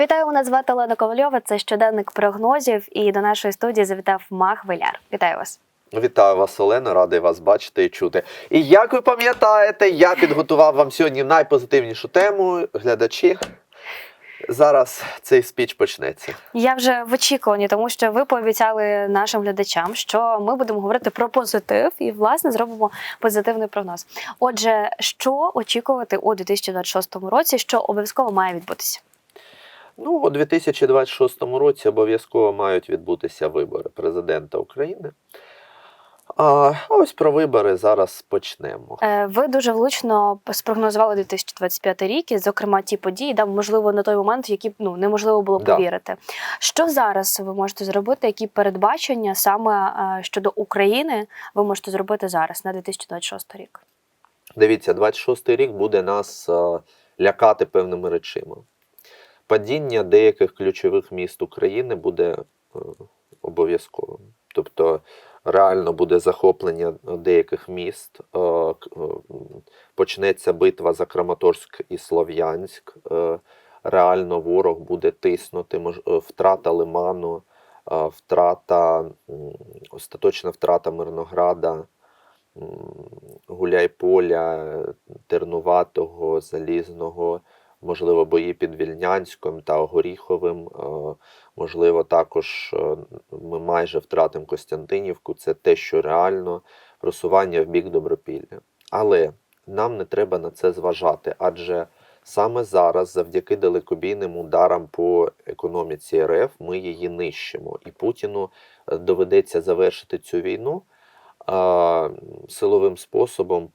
Вітаю, мене звати Олена Ковальова. Це щоденник прогнозів. І до нашої студії завітав Мах Веляр. Вітаю вас. Вітаю вас, Олена, радий вас бачити і чути. І як ви пам'ятаєте, я підготував вам сьогодні найпозитивнішу тему. Глядачі. Зараз цей спіч почнеться. Я вже в очікуванні, тому що ви пообіцяли нашим глядачам, що ми будемо говорити про позитив і власне зробимо позитивний прогноз. Отже, що очікувати у 2026 році, що обов'язково має відбутися? Ну, у 2026 році обов'язково мають відбутися вибори президента України. А ось про вибори зараз почнемо. Е, Ви дуже влучно спрогнозували 2025 рік, і, зокрема, ті події, да, можливо, на той момент, в які ну неможливо було Да. повірити. Що зараз ви можете зробити? Які передбачення саме е, щодо України ви можете зробити зараз на 2026 рік? Дивіться, 26-й рік буде нас е, лякати певними речами. Падіння деяких ключових міст України буде е, обов'язковим. Тобто реально буде захоплення деяких міст, е, е, почнеться битва за Краматорськ і Слов'янськ. Реально ворог буде тиснути, втрата Лиману, втрата, остаточна втрата Мирнограда. Гуляйполя, Тернуватого, Залізного, можливо, бої під Вільнянськом та Горіховим. е, Можливо, також е, ми майже втратимо Костянтинівку. Це те, що реально просування в бік Добропілля. Але нам не треба на це зважати, адже саме зараз, завдяки далекобійним ударам по економіці РФ, ми її нищимо. І Путіну е, доведеться завершити цю війну силовим способом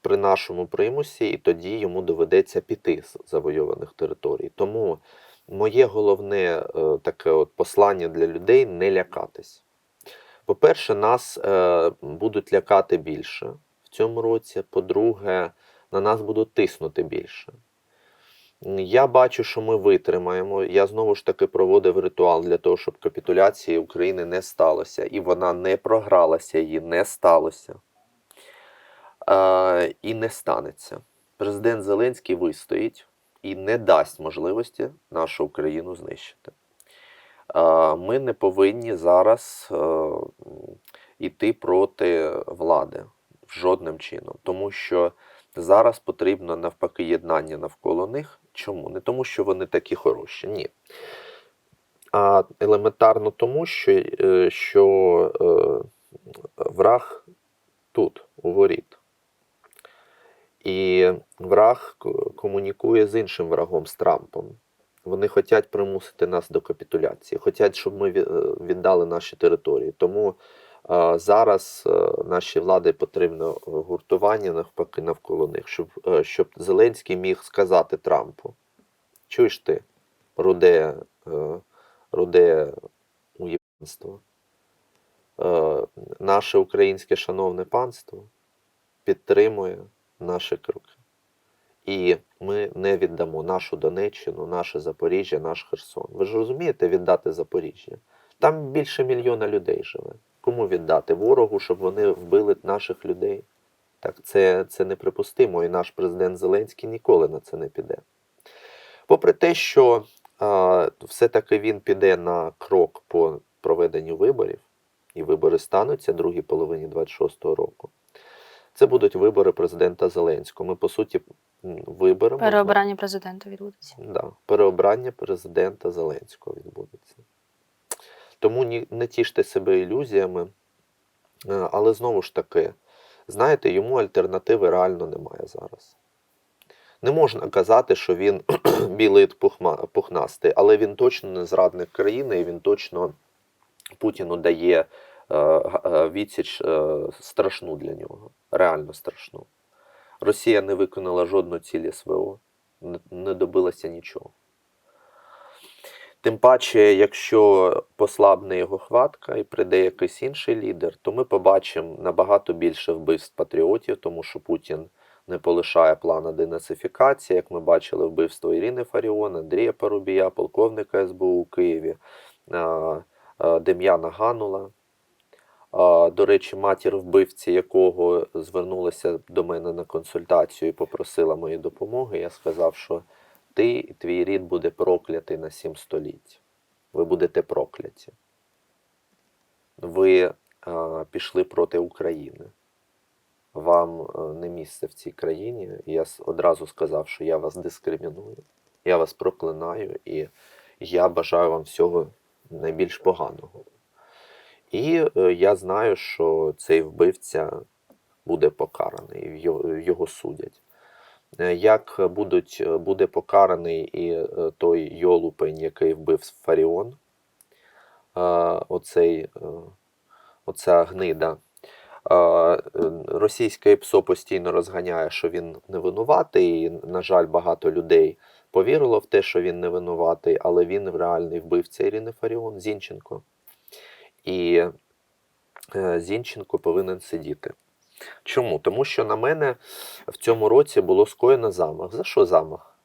при нашому примусі, і тоді йому доведеться піти з завойованих територій. Тому моє головне е, таке от послання для людей не лякатись. По-перше, нас е, будуть лякати більше в цьому році. По-друге, на нас будуть тиснути більше. Я бачу, що ми витримаємо. Я знову ж таки проводив ритуал для того, щоб капітуляції України не сталося. І вона не програлася, її не сталося. Е, і не станеться. Президент Зеленський вистоїть і не дасть можливості нашу Україну знищити. Е, ми не повинні зараз е, йти проти влади жодним чином, тому що зараз потрібно навпаки єднання навколо них. Чому? Не тому, що вони такі хороші, ні. А елементарно тому, що, е, що е, враг тут, у воріт. І враг комунікує з іншим врагом, з Трампом. Вони хочуть примусити нас до капітуляції, хочуть, щоб ми віддали наші території. Тому зараз е, нашій владі потрібно гуртування навпаки навколо них, щоб, е, щоб Зеленський міг сказати Трампу: чуєш ти, руде, е, руде уєбанство, е, наше українське шановне панство підтримує наші кроки. І ми не віддамо нашу Донеччину, наше Запоріжжя, наш Херсон. Ви ж розумієте, віддати Запоріжжя? Там більше мільйона людей живе. Кому віддати? Ворогу, щоб вони вбили наших людей? Так, це, це неприпустимо, і наш президент Зеленський ніколи на це не піде. Попри те, що а, все-таки він піде на крок по проведенню виборів, і вибори стануться в другій половині 26-го року. Це будуть вибори президента Зеленського. Ми, по суті, виберемо. Переобрання президента відбудеться. Да, переобрання президента Зеленського відбудеться. Тому не тіште себе ілюзіями, Е, але знову ж таки, знаєте, йому альтернативи реально немає зараз. Не можна казати, що він білий пухнастий, але він точно не зрадник країни, і він точно Путіну дає е, е, відсіч страшну для нього, реально страшну. Росія не виконала жодну ціль СВО, не добилася нічого. Тим паче, якщо послабне його хватка і прийде якийсь інший лідер, то ми побачимо набагато більше вбивств патріотів, тому що Путін не полишає плана денацифікації, як ми бачили вбивство Ірини Фаріон, Андрія Парубія, полковника СБУ у Києві, Дем'яна Ганула. До речі, матір вбивці, якого звернулася до мене на консультацію і попросила моєї допомоги, я сказав, що ти і твій рід буде проклятий на сім століть. Ви будете прокляті. Ви а, пішли проти України. Вам е, не місце в цій країні. Я одразу сказав, що я вас дискриміную, я вас проклинаю, і я бажаю вам всього найбільш поганого. І е, я знаю, що цей вбивця буде покараний, його, його судять. Е, Як будуть, е, буде покараний і е, той йолупень, який вбив Фаріон, оцей, оця гнида. Російське ПСО постійно розганяє, що він не винуватий. І, на жаль, багато людей повірило в те, що він не винуватий, але він реальний вбивця Ірини Фаріон, Зінченко. І Зінченко повинен сидіти. Чому? Тому що на мене в цьому році було скоєно замах. За що замах?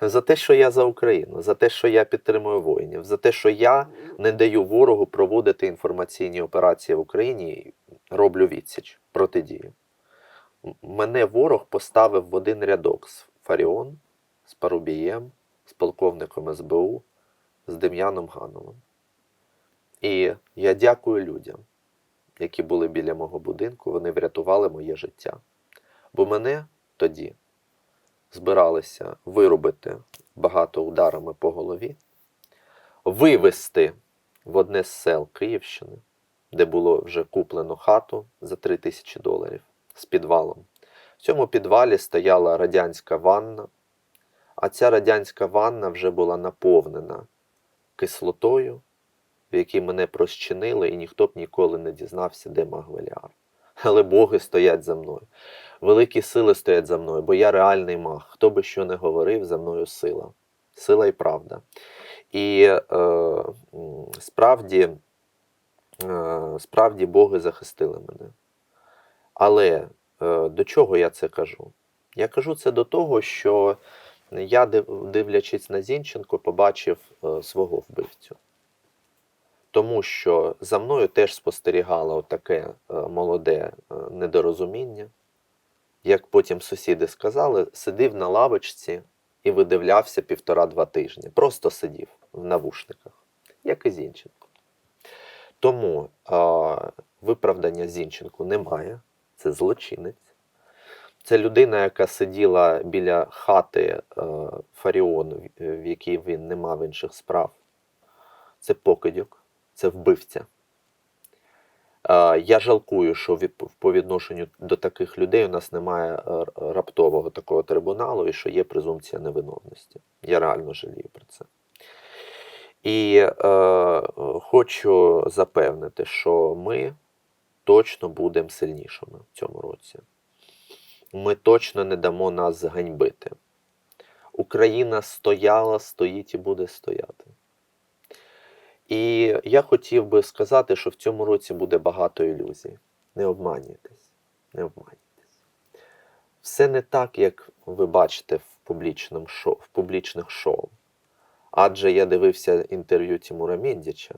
За те, що я за Україну, за те, що я підтримую воїнів, за те, що я не даю ворогу проводити інформаційні операції в Україні і роблю відсіч протидію. Мене ворог поставив в один рядок з Фаріон, з Парубієм, з полковником СБУ, з Дем'яном Гановим. І я дякую людям, які були біля мого будинку, вони врятували моє життя. Бо мене тоді збиралися вирубити багато ударами по голові, вивезти в одне з сел Київщини, де було вже куплено хату за 3 тисячі доларів з підвалом. В цьому підвалі стояла радянська ванна, а ця радянська ванна вже була наповнена кислотою, в якій мене прощинили, і ніхто б ніколи не дізнався, де Магвеліар. Але боги стоять за мною. Великі сили стоять за мною, бо я реальний маг. Хто би що не говорив, за мною сила. Сила і правда. І е, справді, е, справді Боги захистили мене. Але е, до чого я це кажу? Я кажу це до того, що я, дивлячись на Зінченко, побачив е, свого вбивцю. Тому що за мною теж спостерігало таке е, молоде е, недорозуміння. Як потім сусіди сказали, сидів на лавочці і видивлявся півтора-два тижні. Просто сидів в навушниках, як і Зінченко. Тому е, виправдання Зінченку немає. Це злочинець. Це людина, яка сиділа біля хати е, Фаріон, в якій він не мав інших справ. Це покидьок, це вбивця. Я жалкую, що по відношенню до таких людей у нас немає е, раптового такого трибуналу і що є презумпція невиновності. Я реально жалію про це. І е, хочу запевнити, що ми точно будемо сильнішими в цьому році. Ми точно не дамо нас зганьбити. Україна стояла, стоїть і буде стояти. І я хотів би сказати, що в цьому році буде багато ілюзій. Не обманюйтесь, не обманюйтесь. Все не так, як ви бачите в, публічному шоу, в публічних шоу. Адже я дивився інтерв'ю Тимура Міндіча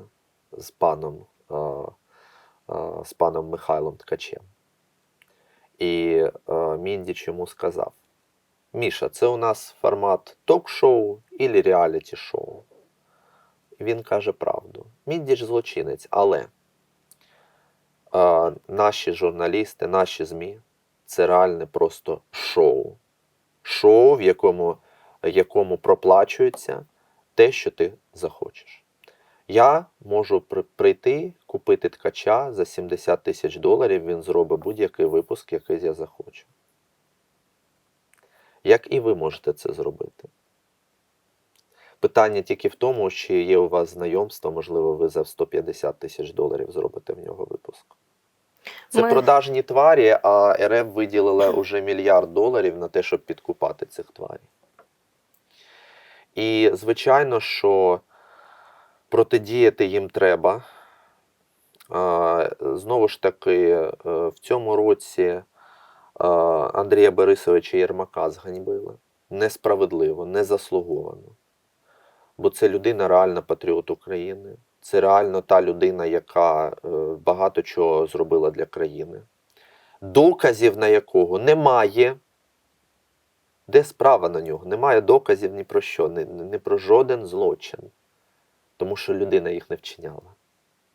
з паном, е, е, з паном Михайлом Ткачем. І е, Міндіч йому сказав: Міша, це у нас формат ток-шоу і реаліті-шоу. Він каже правду. Міндіч злочинець, але е, наші журналісти, наші ЗМІ це реальне просто шоу. Шоу, в якому, якому проплачується те, що ти захочеш. Я можу прийти, купити ткача за 70 тисяч доларів, він зробить будь-який випуск, який я захочу. Як і ви можете це зробити. Питання тільки в тому, чи є у вас знайомство, можливо, ви за 150 тисяч доларів зробите в нього випуск. Це Ми- продажні тварі, а РФ виділила уже мільярд доларів на те, щоб підкупати цих тварів. І, звичайно, що протидіяти їм треба. Знову ж таки, е, в цьому році е, Андрія Борисовича Єрмака зганьбили. Несправедливо, незаслуговано. Бо це людина реально патріот України. Це реально та людина, яка е, багато чого зробила для країни. Доказів на якого немає. Де справа на нього? Немає доказів ні про що, ні, ні про жоден злочин. Тому що людина їх не вчиняла.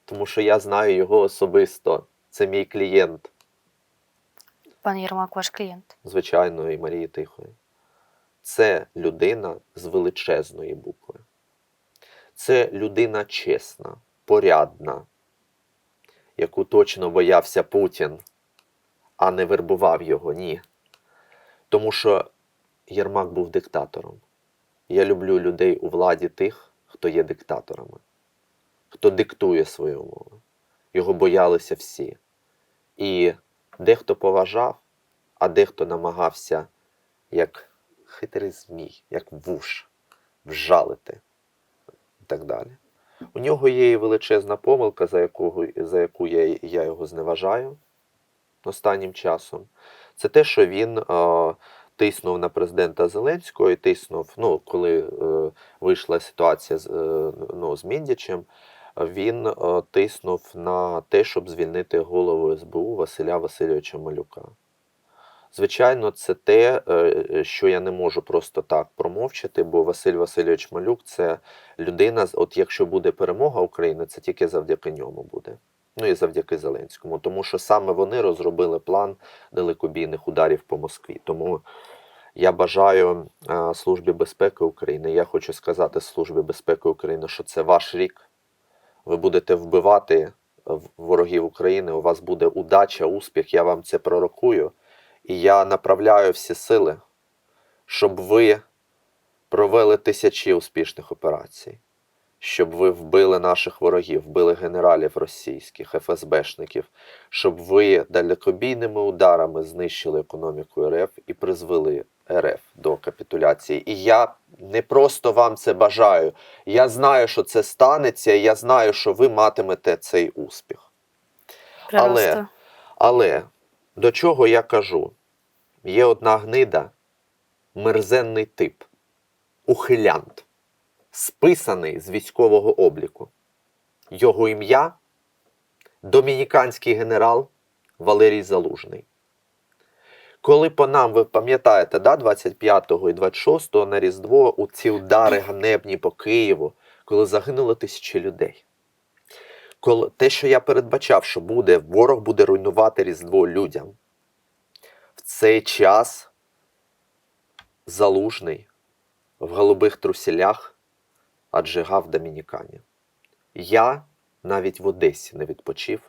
Тому що я знаю його особисто. Це мій клієнт, Пан Єрмак, ваш клієнт. звичайної Марії Тихої. Це людина з величезної букви. Це людина чесна, порядна, яку точно боявся Путін, а не вербував його, ні. Тому що Єрмак був диктатором. Я люблю людей у владі тих, хто є диктаторами, хто диктує свої умови. Його боялися всі. І дехто поважав, а дехто намагався, як хитрий змій, як вуш, вжалити і так далі. У нього є і величезна помилка, за яку, за яку я, я його зневажаю останнім часом. Це те, що він е, тиснув на президента Зеленського і тиснув, ну, коли е, вийшла ситуація з, е, ну, з Міндічем, він е, тиснув на те, щоб звільнити голову СБУ Василя Васильовича Малюка. Звичайно, це те, е, що я не можу просто так промовчати, бо Василь Васильович Малюк це людина, от якщо буде перемога України, це тільки завдяки ньому буде. Ну і завдяки Зеленському, тому що саме вони розробили план далекобійних ударів по Москві. Тому я бажаю е, Службі безпеки України. Я хочу сказати Службі безпеки України, що це ваш рік. Ви будете вбивати е, ворогів України. У вас буде удача, успіх. Я вам це пророкую. І я направляю всі сили, щоб ви провели тисячі успішних операцій, щоб ви вбили наших ворогів, вбили генералів російських, ФСБшників, щоб ви далекобійними ударами знищили економіку РФ і призвели РФ до капітуляції. І я не просто вам це бажаю. Я знаю, що це станеться, і я знаю, що ви матимете цей успіх. Але- Але до чого я кажу? Є одна гнида, мерзенний тип, ухилянт, списаний з військового обліку. Його ім'я домініканський генерал Валерій Залужний. Коли по нам, ви пам'ятаєте, да, 25-го і 26-го на Різдво у ці удари ганебні по Києву, коли загинуло тисячі людей. Коли, те, що я передбачав, що буде, ворог буде руйнувати Різдво людям. В цей час залужний в голубих трусілях аджигав Домінікані. Я навіть в Одесі не відпочив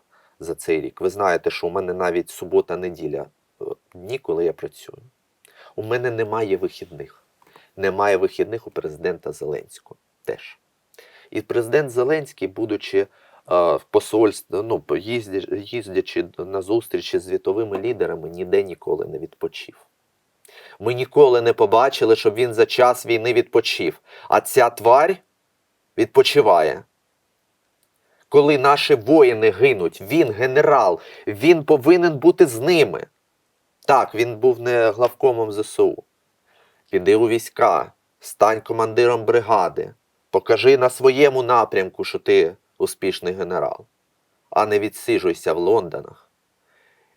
за цей рік. Ви знаєте, що у мене навіть субота-неділя е, дні, коли я працюю. У мене немає вихідних. Немає вихідних у президента Зеленського теж. І президент Зеленський, будучи в посольстві, ну, їздячи на зустрічі з світовими лідерами, ніде ніколи не відпочив. Ми ніколи не побачили, щоб він за час війни відпочив. А ця тварь відпочиває. Коли наші воїни гинуть, він генерал, він повинен бути з ними. Так, він був не главкомом ЗСУ. Піди у війська, стань командиром бригади, покажи на своєму напрямку, що ти успішний генерал, а не відсиджуйся в Лондонах.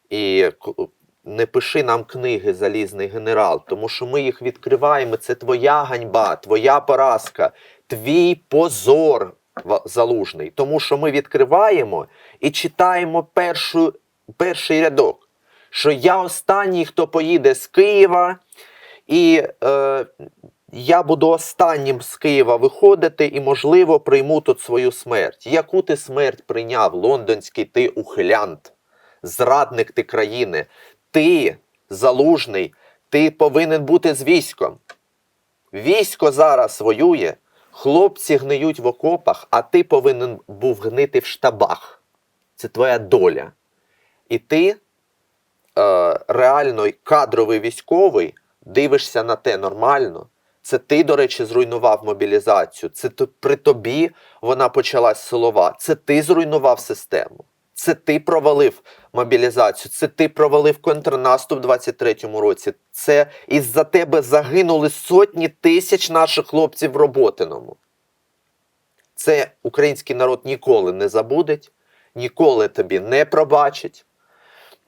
І не пиши нам книги Залізний генерал, тому що ми їх відкриваємо. Це твоя ганьба, твоя поразка, твій позор залужний. Тому що ми відкриваємо і читаємо першу, перший рядок, що я останній, хто поїде з Києва, і е, я буду останнім з Києва виходити і, можливо, прийму тут свою смерть. Яку ти смерть прийняв, лондонський ти ухилянт, зрадник ти країни? Ти, залужний, ти повинен бути з військом. Військо зараз воює, хлопці гниють в окопах, а ти повинен був гнити в штабах. Це твоя доля. І ти, е, реально кадровий військовий, дивишся на те нормально. Це ти, до речі, зруйнував мобілізацію. Це при тобі вона почалась силова. Це ти зруйнував систему. Це ти провалив мобілізацію, це ти провалив контрнаступ в 23-му році. Це із-за тебе загинули сотні тисяч наших хлопців в Роботиному. Це український народ ніколи не забудеть, ніколи тобі не пробачить.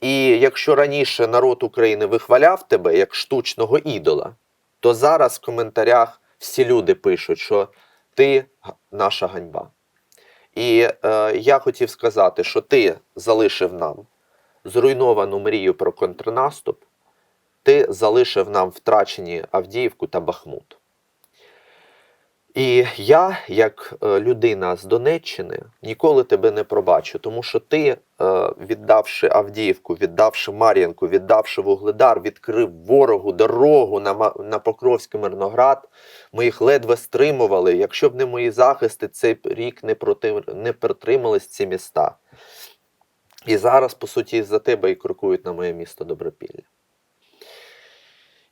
І якщо раніше народ України вихваляв тебе як штучного ідола, то зараз в коментарях всі люди пишуть, що ти наша ганьба. І е, я хотів сказати, що ти залишив нам зруйновану мрію про контрнаступ, ти залишив нам втрачені Авдіївку та Бахмут. І я, як е, людина з Донеччини, ніколи тебе не пробачу, тому що ти, е, віддавши Авдіївку, віддавши Мар'їнку, віддавши Вугледар, відкрив ворогу дорогу на, Покровський Мирноград. Ми їх ледве стримували. Якщо б не мої захисти, цей рік не, проти, не протримались ці міста. І зараз, по суті, за тебе і крокують на моє місто Добропілля.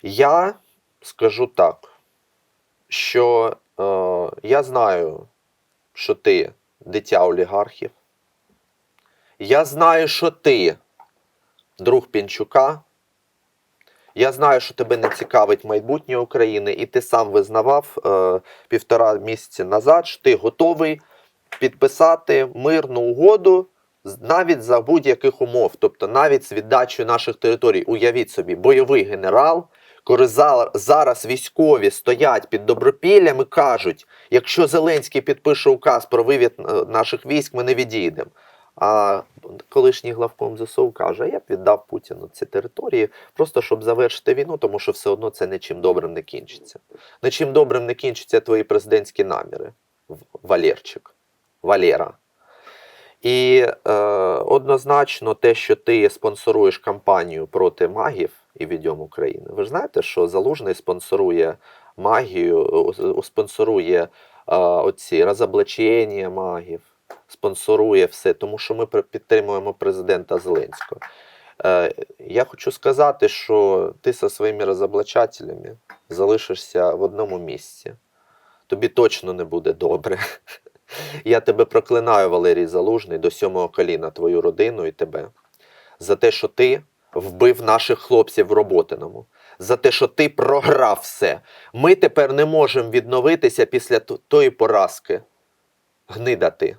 Я скажу так, що я знаю, що ти дитя олігархів. Я знаю, що ти друг Пінчука. Я знаю, що тебе не цікавить майбутнє України, і ти сам визнавав е, півтора місяці назад, що ти готовий підписати мирну угоду навіть за будь-яких умов, тобто навіть з віддачею наших територій. Уявіть собі, бойовий генерал, коли зараз військові стоять під Добропіллям і кажуть, якщо Зеленський підпише указ про вивід е, наших військ, ми не відійдемо. А колишній главком ЗСУ каже, я б віддав Путіну ці території, просто щоб завершити війну, тому що все одно це нічим добрим не кінчиться. Нічим добрим не кінчаться твої президентські наміри, Валерчик, Валера. І е, однозначно те, що ти спонсоруєш кампанію проти магів і відьом України. Ви ж знаєте, що Залужний спонсорує магію, спонсорує оці розоблачення магів, спонсорує все, тому що ми підтримуємо президента Зеленського. Е, я хочу сказати, що ти зі своїми розоблачателями залишишся в одному місці. Тобі точно не буде добре. Я тебе проклинаю, Валерій Залужний, до сьомого коліна, твою родину і тебе, за те, що ти вбив наших хлопців в Роботиному, за те, що ти програв все. Ми тепер не можемо відновитися після тої поразки. Гнида ти.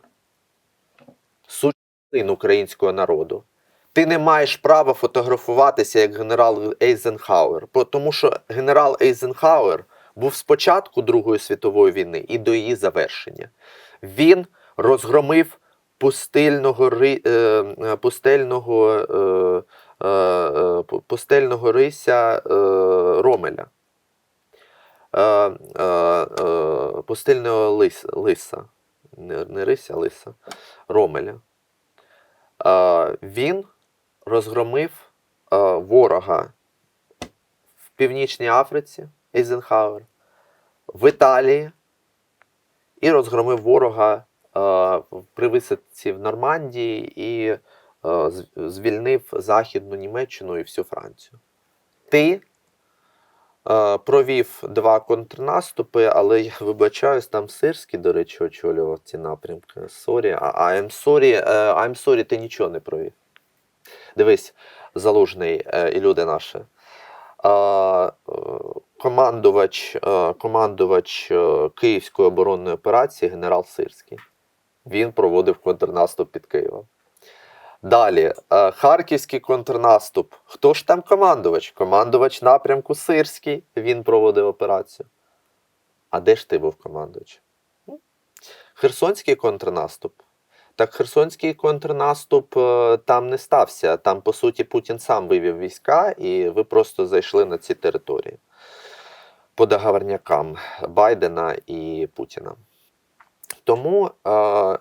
Син українського народу. Ти не маєш права фотографуватися як генерал Ейзенхауер, тому що генерал Ейзенхауер був спочатку Другої світової війни і до її завершення. Він розгромив пустельного, е, пустельного, е, пустельного рися е, Ромеля. Е, е, е, пустельного лис, лиса. Не, не рися, а лиса. Ромеля. Е, він розгромив е, ворога в Північній Африці, Ейзенхауер, в Італії і розгромив ворога е, при висадці в Нормандії і е, звільнив Західну Німеччину і всю Францію. Ти е, провів два контрнаступи, але я вибачаюсь, там Сирський, до речі, очолював ці напрямки. Сорі, I'm sorry, е, I'm sorry, ти нічого не провів. Дивись, залужний е, і люди наші. Е, е, командувач, е, командувач е, Київської оборонної операції генерал Сирський. Він проводив контрнаступ під Києвом. Далі, е, Харківський контрнаступ. Хто ж там командувач? Командувач напрямку Сирський. Він проводив операцію. А де ж ти був командувач? Херсонський контрнаступ. Так Херсонський контрнаступ е, там не стався. Там, по суті, Путін сам вивів війська, і ви просто зайшли на ці території по договорнякам Байдена і Путіна. Тому е,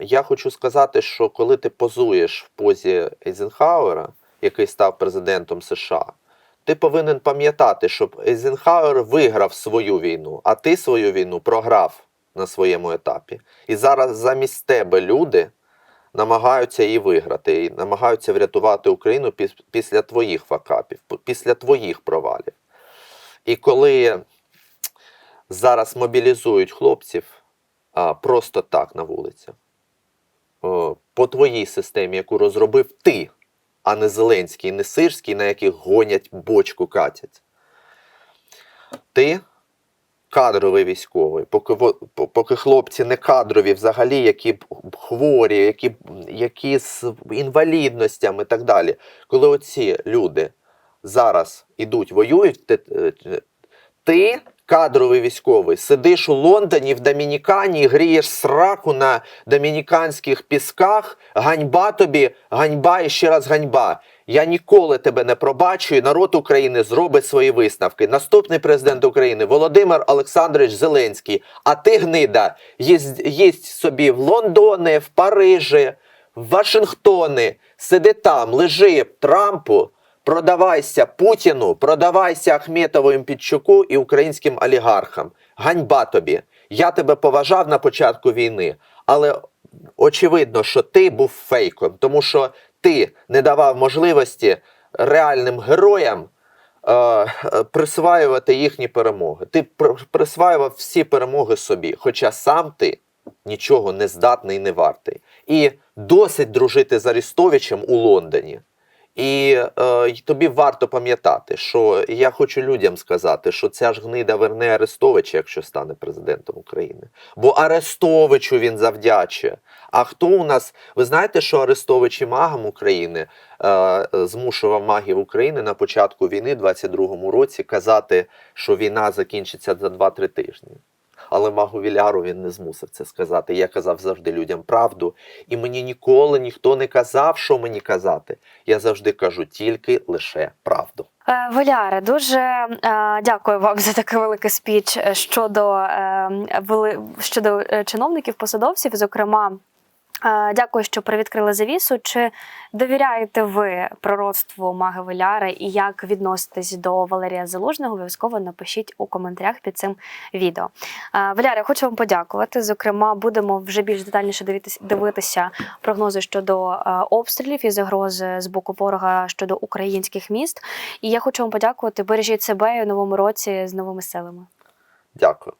я хочу сказати, що коли ти позуєш в позі Ейзенхауера, який став президентом США, ти повинен пам'ятати, щоб Ейзенхауер виграв свою війну, а ти свою війну програв на своєму етапі. І зараз замість тебе люди намагаються її виграти, і намагаються врятувати Україну після твоїх факапів, після твоїх провалів. І коли зараз мобілізують хлопців а, просто так на вулицях, по твоїй системі, яку розробив ти, а не Зеленський, не Сирський, на яких гонять бочку катять. Ти кадровий військовий, поки, поки хлопці не кадрові взагалі, які хворі, які, які з інвалідностями і так далі. Коли оці люди зараз ідуть, воюють, те- е, ти, кадровий військовий, сидиш у Лондоні в Домінікані, грієш сраку на домініканських пісках. Ганьба тобі, ганьба і ще раз ганьба. Я ніколи тебе не пробачу, і народ України зробить свої висновки. Наступний президент України Володимир Олександрович Зеленський. А ти, гнида, їсть, їсть собі в Лондони, в Парижі, в Вашингтони. Сиди там, лежи Трампу, продавайся Путіну, продавайся Ахметову Імпічуку і українським олігархам. Ганьба тобі. Я тебе поважав на початку війни, але очевидно, що ти був фейком, тому що ти не давав можливості реальним героям е, присваювати їхні перемоги. Ти присваював всі перемоги собі, хоча сам ти нічого не здатний і не вартий. І досить дружити з Арістовичем у Лондоні. І е, тобі варто пам'ятати, що я хочу людям сказати, що ця ж гнида верне Арестовича, якщо стане президентом України. Бо Арестовичу він завдячує. А хто у нас, ви знаєте, що Арестович і магам України е, змушував магів України на початку війни, 22-му році, казати, що війна закінчиться за 2-3 тижні. Але магу Віляру він не змусив це сказати. Я казав завжди людям правду. І мені ніколи ніхто не казав, що мені казати. Я завжди кажу тільки лише правду. Е, Валяре, дуже е, дякую вам за такий великий спіч е, щодо, е, вели- щодо е, чиновників, посадовців. Зокрема, дякую, що привідкрили завісу. Чи довіряєте ви пророцтву маги Валяри і як відноситесь до Валерія Залужного? Обов'язково напишіть у коментарях під цим відео. Е, хочу вам подякувати. Зокрема, будемо вже більш детальніше дивитися, дивитися прогнози щодо е, обстрілів і загрози з боку ворога щодо українських міст. І я хочу вам подякувати. Бережіть себе і у новому році з новими силами. Дякую.